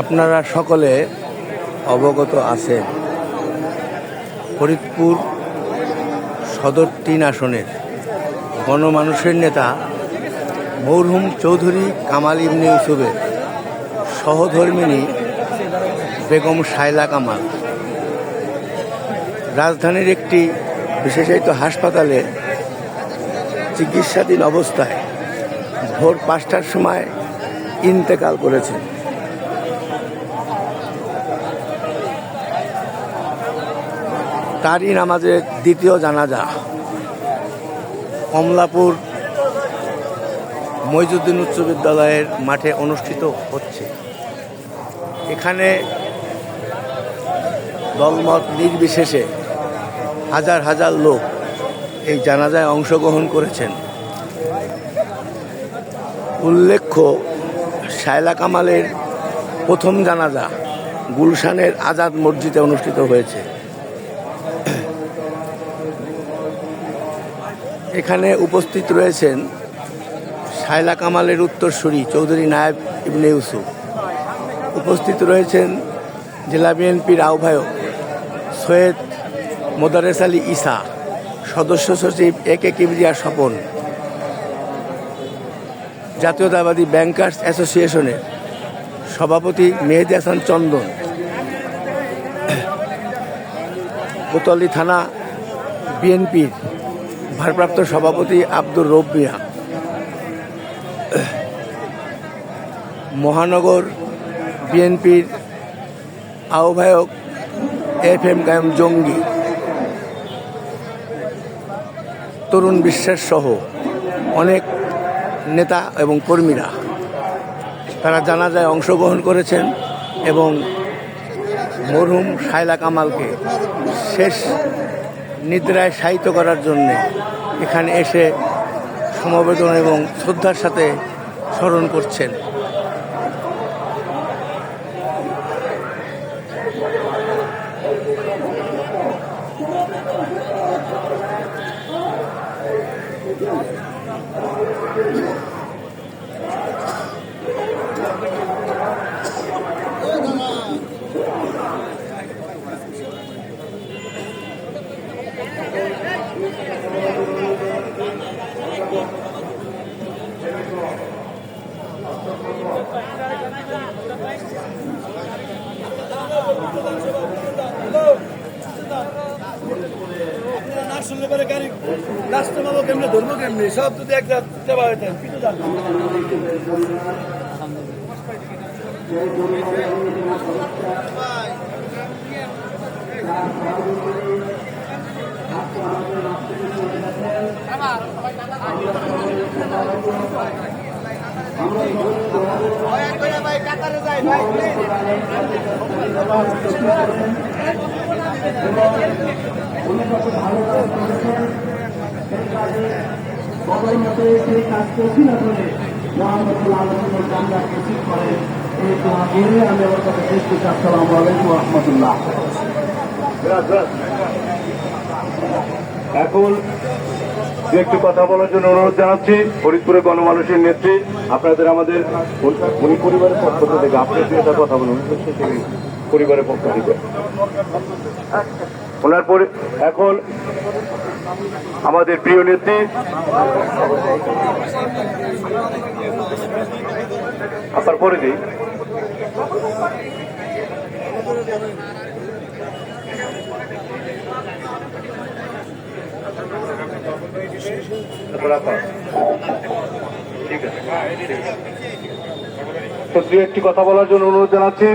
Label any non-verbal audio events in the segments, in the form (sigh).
আপনারা সকলে অবগত আছেন। ফরিদপুর সদর তিন আসনের গণমানুষের নেতা মরহুম চৌধুরী কামাল ইবনে ইউসুফের সহধর্মিনী বেগম শায়লা কামাল। রাজধানীর একটি বিশেষায়িত হাসপাতালে চিকিৎসাধীন অবস্থায় ভোর পাঁচটার সময় ইন্তেকাল করেছেন। তারই নামাজের দ্বিতীয় জানাজা। কমলাপুর মইজুদ্দিন উচ্চ বিদ্যালয়ের মাঠে অনুষ্ঠিত হচ্ছে। এখানে দলমত নির্বিশেষে হাজার হাজার লোক এই জানাজায় অংশগ্রহণ করেছেন। উল্লেখ্য, শায়লা কামালের প্রথম জানাজা গুলশানের আজাদ মসজিদে অনুষ্ঠিত হয়েছে। এখানে উপস্থিত রয়েছেন শায়লা কামালের উত্তরসূরি চৌধুরী নায়েব ইবনে ইউসুফ। উপস্থিত রয়েছেন জেলা বিএনপির আহ্বায়ক সৈয়দ মোদারেস আলী ইসা সদস্য সচিব এ কে কিবরিয়া স্বপন, জাতীয়তাবাদী ব্যাংকার্স অ্যাসোসিয়েশনের সভাপতি মেহেদি হাসান চন্দন (coughs) কোতলি থানা বিএনপির ভারপ্রাপ্ত সভাপতি আব্দুর রব মিয়া। মহানগর বিএনপির আহ্বায়ক এফ এম কায়েম জঙ্গি, তরুণ বিশ্বাস সহ অনেক নেতা এবং কর্মীরা। তারা জানাজায় অংশগ্রহণ করেছেন এবং মরহুম শায়লা কামালকে শেষ নিদ্রায় শায়িত করার জন্যে এখানে এসে সমবেদন এবং শ্রদ্ধার সাথে স্মরণ করছেন। না শুনলে পরে গাড়ি রাস্তা পাবো কেমনে ধরবো কেমনে সব যদি এক রাস্তা পাবে পিছু যাবে সবাই মতো সেই কাজ করছি না বলে মোহাম্মদুল আলমের জানলা প্রস্তুত করেন এই দোয়া বলে আমি আমার কথা শেষ করছি আসসালামু আলাইকুম রহমতুল্লাহ এখন একটু কথা বলার জন্য অনুরোধ জানাচ্ছি। ফরিদপুরের গণমানুষের নেত্রী, আপনাদের আমাদের উনি পরিবারের পক্ষ থেকে, আপনি দু একটা কথা বলুন পরিবারের পক্ষ থেকে। ওনার পরে এখন আমাদের প্রিয় নেত্রী। আপনার পরে দিই তো দু একটি কথা বলার জন্য অনুরোধ জানাচ্ছি,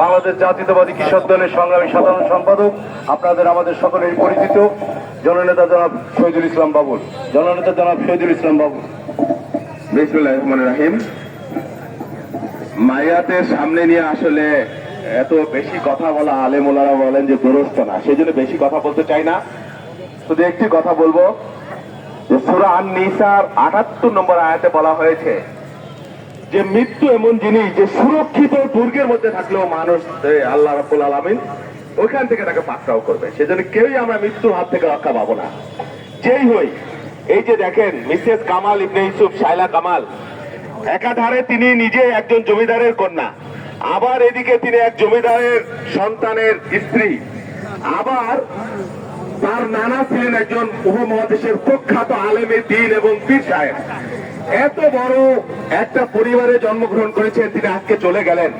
বাংলাদেশ জাতীয়তাবাদী কৃষক দলের সংগ্রামী সাধারণ সম্পাদক, আপনাদের, আমাদের সকলের পরিচিত জননেতা জনাব শহীদুল ইসলাম বাবুল। জননেতা জনাব শহীদুল ইসলাম বাবুল। বিসমুল্লাহ রহমান রাহিম। মায়াতে সামনে নিয়ে আসলে এত বেশি কথা বলা আলেমোলারা বলেন যে দুরস্ত না। সেই জন্য বেশি কথা বলতে চাই না। শুধু একটি কথা বলব যে সুরা আন আটাত্তর নম্বর আয়াতে বলা হয়েছে যে মৃত্যু এমন জিনিস যে সুরক্ষিত দুর্গের মধ্যে থাকলেও মানুষ আল্লাহ রাব্বুল আলামিন ওইখান থেকে তাকে পাকড়াও করবে। সেজন্য কেউই আমরা মৃত্যুর হাত থেকে রক্ষা পাবো না। যেই হই, এই যে দেখেন, মিসেস কামাল ইবনে ইউসুফ শাইলা কামাল, একাধারে তিনি নিজে একজন জমিদারের কন্যা, আবার এদিকে তিনি এক জমিদারের সন্তানের স্ত্রী, আবার তার নানা ছিলেন একজন মহাদেশের প্রখ্যাত আলেমে দিন এবং পীর সাহেব। এত বড় একটা পরিবারে জন্মগ্রহণ করেছেন, তিনি আজকে চলে গেলেন।